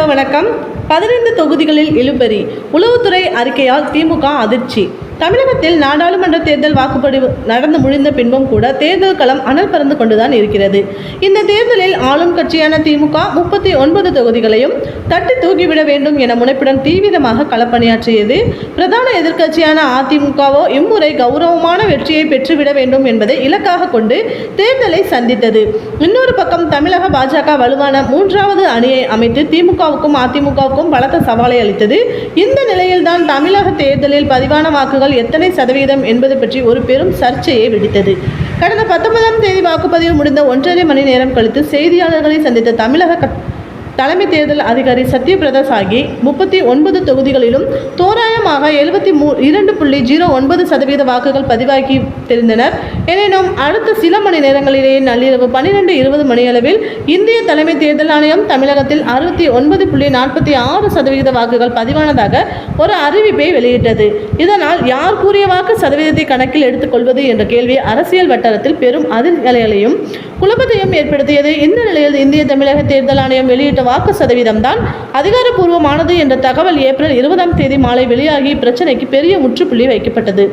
Hello வணக்கம். பதினைந்து தொகுதிகளில் இழுபறி. உளவுத்துறை அறிக்கையால் திமுக அதிர்ச்சி. தமிழகத்தில் நாடாளுமன்ற தேர்தல் வாக்குப்பதிவு நடந்து முடிந்த பின்பும் கூட தேர்தல் களம் அனல் பறந்து கொண்டுதான் இருக்கிறது. இந்த தேர்தலில் ஆளும் கட்சியான திமுக முப்பத்தி ஒன்பது தொகுதிகளையும் தட்டி தூக்கிவிட வேண்டும் என முனைப்புடன் தீவிரமாக களப்பணியாற்றியது. பிரதான எதிர்க்கட்சியான அதிமுகவோ இம்முறை கௌரவமான வெற்றியை பெற்றுவிட வேண்டும் என்பதை இலக்காக கொண்டு தேர்தலை சந்தித்தது. இன்னொரு பக்கம் தமிழக பாஜக வலுவான மூன்றாவது அணியை அமைத்து திமுகவுக்கும் அதிமுகவுக்கும் பலத்த சவாலை அளித்தது. இந்த நிலையில்தான் தமிழக தேர்தலில் பதிவான வாக்குகள் எத்தனை சதவீதம் என்பது பற்றி ஒரு பெரும் சர்ச்சையை வெடித்தது. கடந்த பத்தொன்பதாம் தேதி வாக்குப்பதிவு முடிந்த ஒன்றரை மணி நேரம் கழித்து செய்தியாளர்களை சந்தித்த தமிழக தலைமை தேர்தல் அதிகாரி சத்யபிரதா சாகி முப்பத்தி ஒன்பது தொகுதிகளிலும் தோராயமாக எழுபத்தி மூ இரண்டு புள்ளி ஜீரோ ஒன்பது சதவீத வாக்குகள் பதிவாகி தெரிந்தனர். எனினும் அடுத்த சில மணி நேரங்களிலேயே நள்ளிரவு பன்னிரெண்டு இருபது மணியளவில் இந்திய தலைமை தேர்தல் ஆணையம் தமிழகத்தில் அறுபத்தி ஒன்பது புள்ளி நாற்பத்தி ஆறு சதவீத வாக்குகள் பதிவானதாக ஒரு அறிவிப்பை வெளியிட்டது. இதனால் யார் கூறிய வாக்கு சதவீதத்தை கணக்கில் எடுத்துக்கொள்வது என்ற கேள்வி அரசியல் வட்டாரத்தில் பெரும் அதிர்வலைகளையும் குழப்பத்தையும் ஏற்படுத்தியது. இந்த நிலையில் இந்திய தமிழக தேர்தல் ஆணையம் வெளியிட்ட வாக்கு சதவீதம் தான் அதிகாரப்பூர்வமானது என்ற தகவல் ஏப்ரல் இருபதாம் தேதி மாலை வெளியாகி பிரச்சனைக்கு பெரிய முற்றுப்புள்ளி வைக்கப்பட்டது.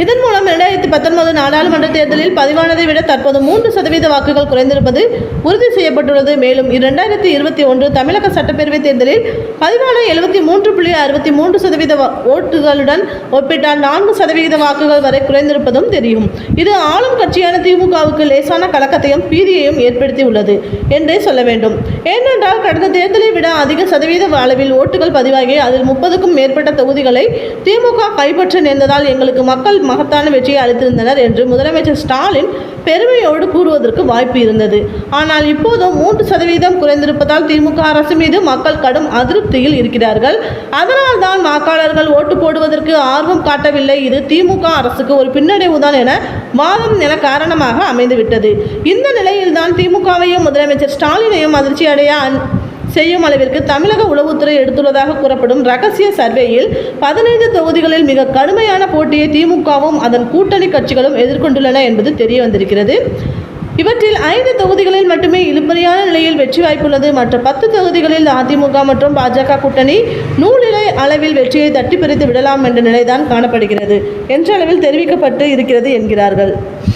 இதன் மூலம் இரண்டாயிரத்தி பத்தொன்பது நாடாளுமன்ற தேர்தலில் பதிவானதை விட தற்போது மூன்று சதவீத வாக்குகள் குறைந்திருப்பது உறுதி செய்யப்பட்டுள்ளது. மேலும் இரண்டாயிரத்தி இருபத்தி ஒன்று தமிழக சட்டப்பேரவை தேர்தலில் பதிவான எழுபத்தி மூன்று புள்ளி அறுபத்தி மூன்று சதவீத ஓட்டுகளுடன் ஒப்பிட்டால் நான்கு சதவீத வாக்குகள் வரை குறைந்திருப்பதும் தெரியும். இது ஆளும் கட்சியான திமுகவுக்கு லேசான கலக்கத்தையும் பீதியையும் ஏற்படுத்தியுள்ளது என்றே சொல்ல வேண்டும். ஏனென்றால் கடந்த தேர்தலை விட அதிக சதவீத அளவில் ஓட்டுகள் பதிவாகி அதில் முப்பதுக்கும் மேற்பட்ட தொகுதிகளை திமுக கைப்பற்ற நேர்ந்ததால் எங்களுக்கு மக்கள் மகத்தான வெற்றியை அளித்திருந்தனர் என்று முதலமைச்சர் ஸ்டாலின் பெருமையோடு கூறுவதற்கு வாய்ப்பு இருந்தது. ஆனால் இப்போது மூன்று சதவீதம் குறைந்திருப்பதால் திமுக அரசு மீது மக்கள் கடும் அதிருப்தியில் இருக்கிறார்கள். அதனால் தான் வாக்காளர்கள் ஓட்டு போடுவதற்கு ஆர்வம் காட்டவில்லை. இது திமுக அரசுக்கு ஒரு பின்னடைவுதான் என வாதம் என காரணமாக அமைந்துவிட்டது. இந்த நிலையில்தான் திமுகவையும் முதலமைச்சர் ஸ்டாலினையும் அதிர்ச்சி அடைய செய்யும் அளவிற்கு தமிழக உளவுத்துறை எடுத்துள்ளதாக கூறப்படும் ரகசிய சர்வேயில் பதினைந்து தொகுதிகளில் மிக கடுமையான போட்டியை திமுகவும் அதன் கூட்டணி கட்சிகளும் எதிர்கொண்டுள்ளன என்பது தெரிய வந்திருக்கிறது இவற்றில் ஐந்து தொகுதிகளில் மட்டுமே இழுபறியான நிலையில் வெற்றி வாய்ப்புள்ளது. மற்ற பத்து தொகுதிகளில் அதிமுக மற்றும் பாஜக கூட்டணி நூலிலை அளவில் வெற்றியை தட்டி பிரித்து விடலாம் என்ற நிலைதான் காணப்படுகிறது. என்ற அளவில் தெரிவிக்கப்பட்டு இருக்கிறது என்கிறார்கள்.